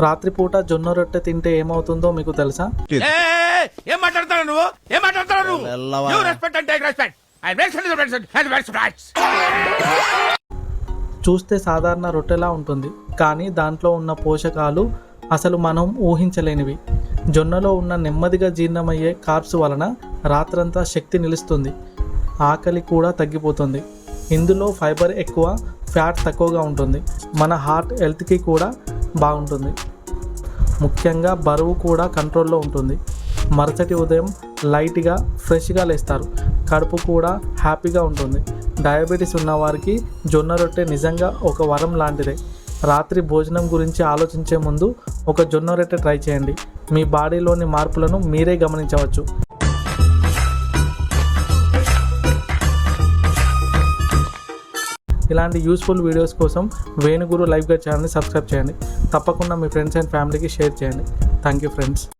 రాత్రిపూట జొన్న రొట్టె తింటే ఏమవుతుందో మీకు తెలుసా? ఏం నువ్వు? ఏం నువ్వు? రెస్పెక్ట్ రెస్పెక్ట్ చూస్తే సాధారణ రొట్టెలా ఉంటుంది కానీ దాంట్లో ఉన్న పోషకాలు అసలు మనం ఊహించలేనివి. జొన్నలో ఉన్న నెమ్మదిగా జీర్ణమయ్యే కార్బ్స్ వలన రాత్రంతా శక్తి నిలుస్తుంది ఆకలి కూడా తగ్గిపోతుంది. ఇందులో ఫైబర్ ఎక్కువ ఫ్యాట్ తక్కువగా ఉంటుంది. మన హార్ట్ హెల్త్కి కూడా బాగుంటుంది. ముఖ్యంగా బరువు కూడా కంట్రోల్లో ఉంటుంది. మరుసటి ఉదయం లైట్గా ఫ్రెష్గా లేస్తారు. కడుపు కూడా హ్యాపీగా ఉంటుంది. డయాబెటీస్ ఉన్నవారికి జొన్న రొట్టె నిజంగా ఒక వరం లాంటిదే. రాత్రి భోజనం గురించి ఆలోచించే ముందు ఒక జొన్న రొట్టె ట్రై చేయండి. మీ బాడీలోని మార్పులను మీరే గమనించవచ్చు. ఇలాంటి యూస్ఫుల్ వీడియోస్ కోసం వేణుగురు లైవ్ గైడ్ ఛానల్ని సబ్స్క్రైబ్ చేయండి. తప్పకుండా మీ ఫ్రెండ్స్ అండ్ ఫ్యామిలీకి షేర్ చేయండి. Thank you friends